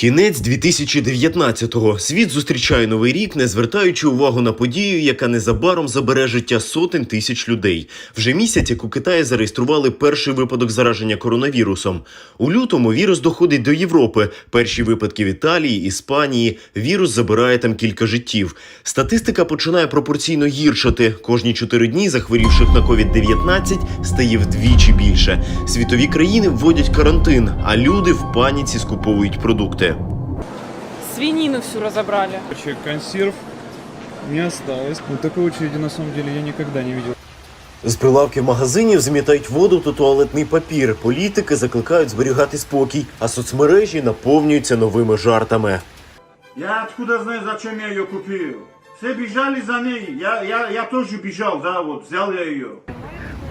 Кінець 2019-го. Світ зустрічає новий рік, не звертаючи увагу на подію, яка незабаром забере життя сотень тисяч людей. Вже місяць, як у Китаї зареєстрували перший випадок зараження коронавірусом. У лютому вірус доходить до Європи. Перші випадки в Італії, Іспанії. Вірус забирає там кілька життів. Статистика починає пропорційно гіршати. Кожні чотири дні захворівших на COVID-19 стає вдвічі більше. Світові країни вводять карантин, а люди в паніці скуповують продукти. Свинину всю разобрали. Короче, консерв не осталось. Ну, такой очереди на самом деле я никогда не видел. З прилавків магазинів змітають воду та туалетний папір. Політики закликають зберігати спокій, а соцмережі наповнюються новими жартами. Я откуда знаю, зачем я ее купил? Все бежали за ней. Я, я, я тоже бежал, да, вот, взял я ее.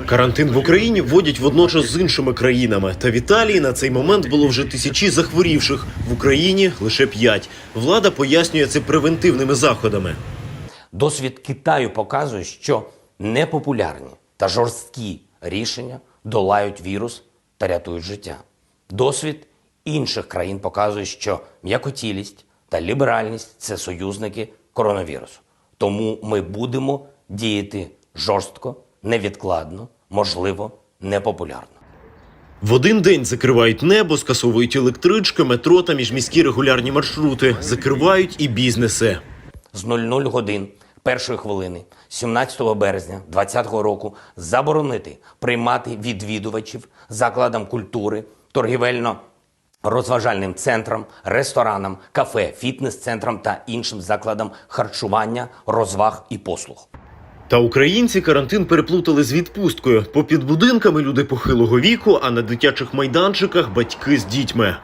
Карантин в Україні вводять водночас з іншими країнами. Та в Італії на цей момент було вже тисячі захворівших. В Україні лише п'ять. Влада пояснює це превентивними заходами. Досвід Китаю показує, що непопулярні та жорсткі рішення долають вірус та рятують життя. Досвід інших країн показує, що м'якотілість та ліберальність це союзники коронавірусу. Тому ми будемо діяти жорстко, невідкладно, можливо, непопулярно. В один день закривають небо, скасовують електрички, метро та міжміські регулярні маршрути. Закривають і бізнеси. з 00 годин першої хвилини 17 березня 2020 року заборонити приймати відвідувачів закладам культури, торгівельно-розважальним центрам, ресторанам, кафе, фітнес-центрам та іншим закладам харчування, розваг і послуг. Та українці карантин переплутали з відпусткою. Попід будинками люди похилого віку, а на дитячих майданчиках батьки з дітьми.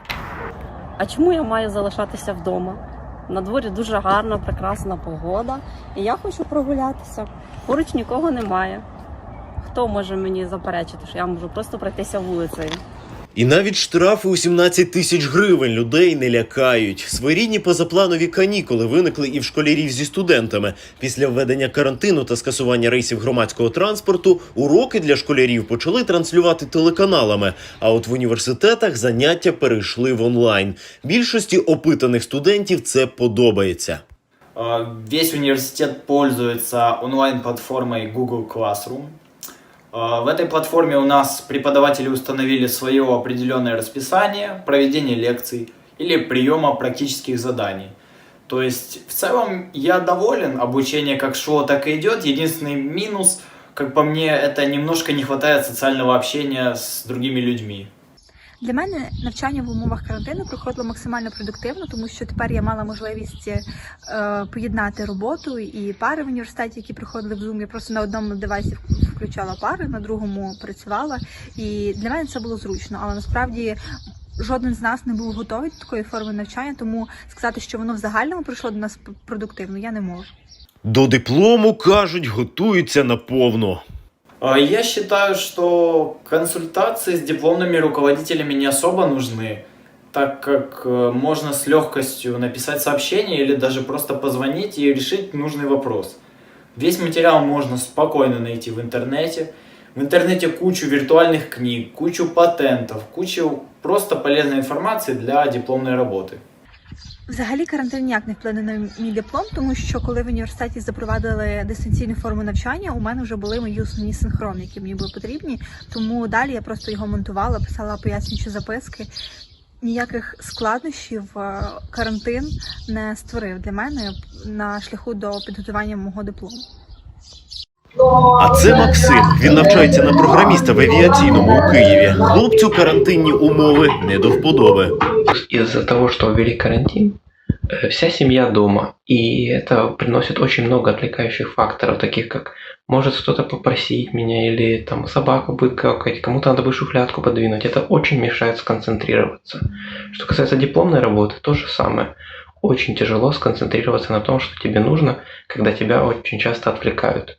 А чому я маю залишатися вдома? На дворі дуже гарна, прекрасна погода, і я хочу прогулятися. Поруч нікого немає. Хто може мені заперечити, що я можу просто пройтися вулицею? І навіть штрафи у 17 тисяч гривень людей не лякають. Своєрідні позапланові канікули виникли і в школярів зі студентами. Після введення карантину та скасування рейсів громадського транспорту уроки для школярів почали транслювати телеканалами. А от в університетах заняття перейшли в онлайн. Більшості опитаних студентів це подобається. Э, Весь университет пользуется онлайн-платформой Google Classroom. Э, В этой платформе у нас преподаватели установили свое определенное расписание проведения лекций или приема практических заданий. То есть в целом я доволен, обучение как шло, так и идет. Единственный минус, как по мне, это немножко не хватает социального общения с другими людьми. Для мене навчання в умовах карантину проходило максимально продуктивно, тому що тепер я мала можливість е, поєднати роботу і пари в університеті, які проходили в Zoom. Я просто на одному девайсі включала пари, на другому працювала. І для мене це було зручно, але насправді. Жоден з нас не був готовий до такої форми навчання, тому сказати, що воно в загальному пройшло до нас продуктивно, я не можу. До диплому кажуть, готуються наповно. А, Я считаю, что консультации с дипломными руководителями не особо нужны, так как э, можно с легкостью написать сообщение или даже просто позвонить и решить нужный вопрос. Весь материал можно спокойно найти в интернете. В интернете кучу виртуальных книг, кучу патентов, кучу просто полезной информации для дипломной работы. Взагалі карантин ніяк не вплине на мій диплом, тому що коли в університеті запровадили дистанційну форму навчання, у мене вже були мої основні синхрони, які мені були потрібні. Тому далі я просто його монтувала, писала пояснюючі записки. Ніяких складнощів е, карантин не створив для мене на шляху до підготування мого диплому. А це Максим. Він навчається на програміста в авіаційному у Києві. Хлопцю карантинні умови не до вподоби. Із-за того, що ввели карантин, вся семья дома, и это приносит очень много отвлекающих факторов, таких как может кто-то попросить меня, или там собака будет какать, кому-то надо бы шуфлядку подвинуть. Это очень мешает сконцентрироваться. Что касается дипломной работы, то же самое. Очень тяжело сконцентрироваться на том, что тебе нужно, когда тебя очень часто отвлекают.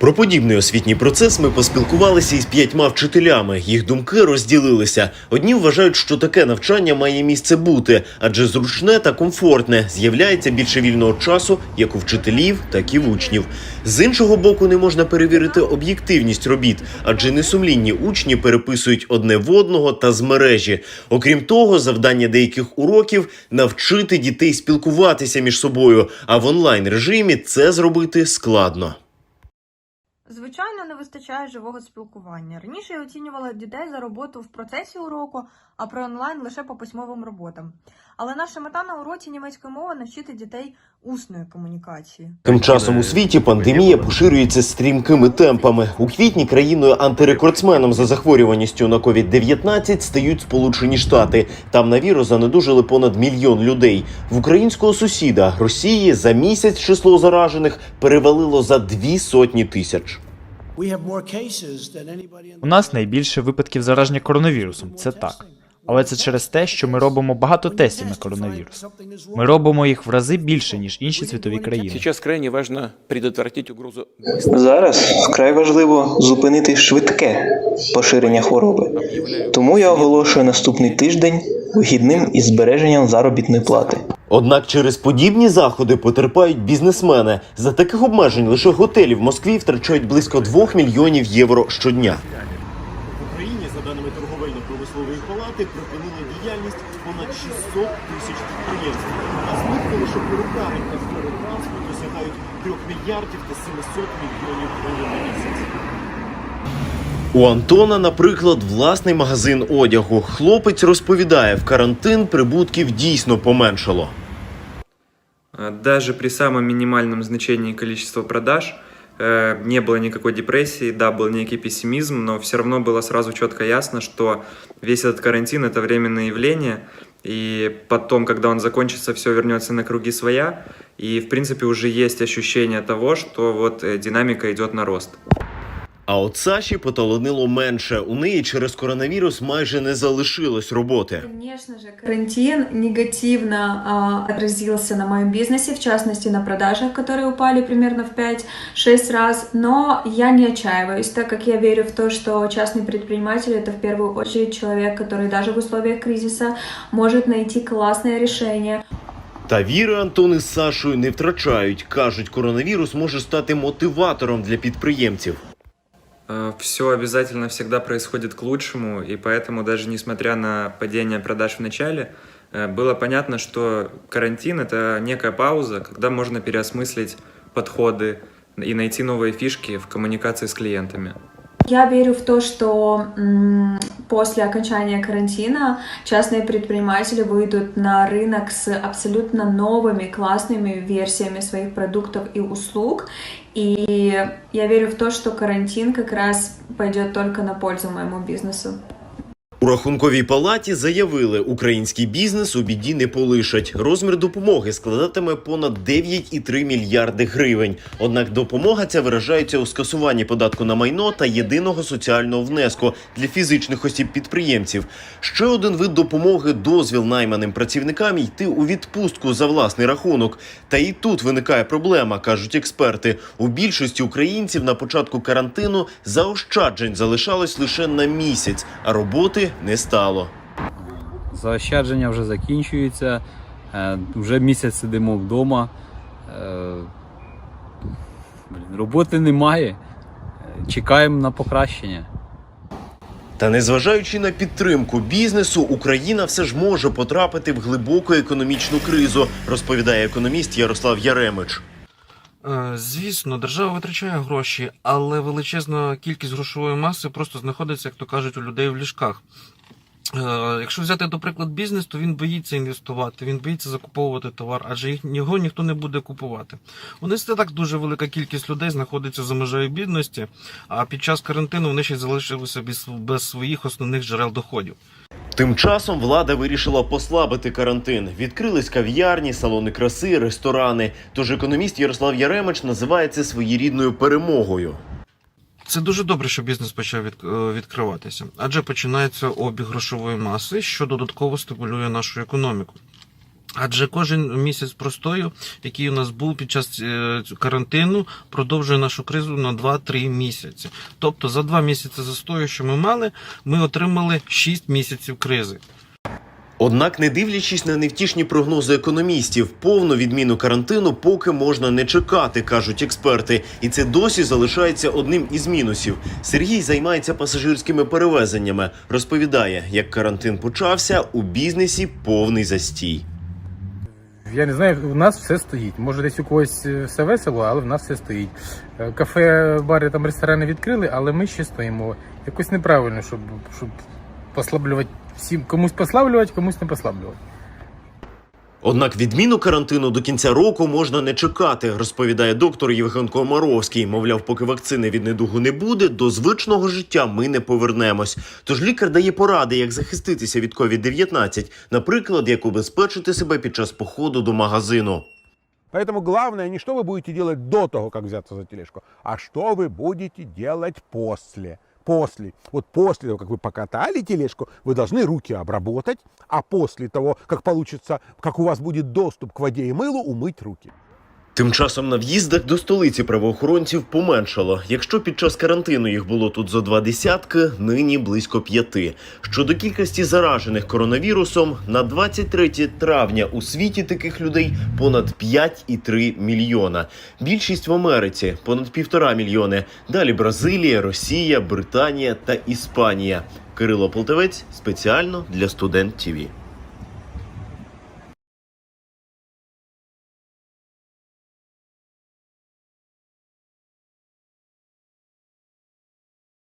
Про подібний освітній процес ми поспілкувалися із п'ятьма вчителями. Їх думки розділилися. Одні вважають, що таке навчання має місце бути, адже зручне та комфортне з'являється більше вільного часу як у вчителів, так і в учнів. З іншого боку, не можна перевірити об'єктивність робіт, адже несумлінні учні переписують одне в одного та з мережі. Окрім того, завдання деяких уроків навчити дітей спілкуватися між собою, а в онлайн режимі це зробити складно. Звичайно, не вистачає живого спілкування. Раніше я оцінювала дітей за роботу в процесі уроку, а про онлайн лише по письмовим роботам. Але наша мета на уроці німецької мови навчити дітей усної комунікації. Тим часом у світі пандемія поширюється стрімкими темпами. У квітні країною антирекордсменом за захворюваністю на COVID-19 стають Сполучені Штати. Там на вірус занедужили понад мільйон людей. В українського сусіда Росії за місяць число заражених перевалило за дві сотні тисяч. У нас найбільше випадків зараження коронавірусом. Це так. Але це через те, що ми робимо багато тестів на коронавірус. Ми робимо їх в рази більше, ніж інші світові країни. Зараз вкрай важливо зупинити швидке поширення хвороби. Тому я оголошую наступний тиждень вихідним із збереженням заробітної плати. Однак через подібні заходи потерпають бізнесмени. За таких обмежень лише готелі в Москві втрачають близько 2 мільйонів євро щодня. В Україні, за даними торговельно-промислової палати, припинили діяльність понад 600 тисяч підприємств. А збитки лише перукарень та сфери транспорту сягають 3 мільярдів та 700 мільйонів гривень на місяць. У Антона, наприклад, власний магазин одягу. Хлопець розповідає, в карантин прибутків дійсно поменшало. Даже при самом минимальном значении количества продаж э, не было никакой депрессии, да, был некий пессимизм, но все равно было сразу четко ясно, что весь этот карантин это временное явление, и потом, когда он закончится, все вернется на круги своя, и в принципе уже есть ощущение того, что вот э, динамика идет на рост. А от Саші поталонило менше. У неї через коронавірус майже не залишилось роботи. Конечно же, карантин негативно а, отразился на моем бизнесе, в частности на продажах, которые упали примерно в 5-6 раз. Но я не отчаиваюсь, так как я верю в то, что частный предприниматель это в первую очередь человек, который даже в условиях кризиса может найти классное решение. Та віри Антон із Сашою не втрачають. кажуть, коронавірус може стати мотиватором для підприємців. Все обязательно всегда происходит к лучшему, и поэтому даже несмотря на падение продаж в начале, э, было понятно, что карантин это некая пауза, когда можно переосмыслить подходы и найти новые фишки в коммуникации с клиентами. Я верю в то, что после окончания карантина частные предприниматели выйдут на рынок с абсолютно новыми классными версиями своих продуктов и услуг. И я верю в то, что карантин как раз пойдет только на пользу моему бизнесу. У рахунковій палаті заявили, український бізнес у біді не полишать. Розмір допомоги складатиме понад 9,3 мільярди гривень. Однак допомога ця виражається у скасуванні податку на майно та єдиного соціального внеску для фізичних осіб-підприємців. Ще один вид допомоги дозвіл найманим працівникам йти у відпустку за власний рахунок. Та і тут виникає проблема, кажуть експерти. У більшості українців на початку карантину заощаджень залишалось лише на місяць, а роботи не стало. Заощадження вже закінчуються. Е, Вже місяць сидимо вдома. Е, блін, Роботи немає. Е, Чекаємо на покращення. Та незважаючи на підтримку бізнесу, Україна все ж може потрапити в глибоку економічну кризу, розповідає економіст Ярослав Яремич. Е, Звісно, держава витрачає гроші, але величезна кількість грошової маси просто знаходиться, як то кажуть, у людей в ліжках. Е, Якщо взяти, до приклад, бізнес, то він боїться інвестувати, він боїться закуповувати товар, адже його ніхто не буде купувати. У нас не так дуже велика кількість людей знаходиться за межею бідності, а під час карантину вони ще залишилися без своїх основних джерел доходів. Тим часом влада вирішила послабити карантин. Відкрились кав'ярні, салони краси, ресторани. Тож економіст Ярослав Яремич називає це своєрідною перемогою. Це дуже добре, що бізнес почав від, е, відкриватися, адже починається обіг грошової маси, що додатково стимулює нашу економіку. Адже кожен місяць простою, який у нас був під час е, карантину, продовжує нашу кризу на 2-3 місяці. Тобто за 2 місяці застою, що ми мали, ми отримали 6 місяців кризи. Однак, не дивлячись на невтішні прогнози економістів, повну відміну карантину поки можна не чекати, кажуть експерти, і це досі залишається одним із мінусів. Сергій займається пасажирськими перевезеннями. Розповідає, як карантин почався, у бізнесі повний застій. Я не знаю, у нас все стоїть. Може, десь у когось е, все весело, але в нас все стоїть. Е, Кафе, бари, там ресторани відкрили, але ми ще стоїмо. Якось неправильно, щоб, щоб послаблювати всім, комусь послаблювати, комусь не послаблювати. Однак відміну карантину до кінця року можна не чекати, розповідає доктор Євген Комаровський. Мовляв, поки вакцини від недугу не буде, до звичного життя ми не повернемось. Тож лікар дає поради, як захиститися від COVID-19, наприклад, як убезпечити себе під час походу до магазину. Поэтому главное не что вы будете делать до того, как взяться за тележку, а что вы будете делать после. После. Вот после того, как вы покатали тележку, вы должны руки обработать, а после того, как получится, как у вас будет доступ к воде и мылу, умыть руки. Тим часом на в'їздах до столиці правоохоронців поменшало. Якщо під час карантину їх було тут зо два десятки, нині близько п'яти. Щодо кількості заражених коронавірусом, на 23 травня у світі таких людей понад 5,3 мільйона. Більшість в Америці понад півтора мільйони. Далі Бразилія, Росія, Британія та Іспанія. Кирило Полтавець спеціально для студент ТІВІ.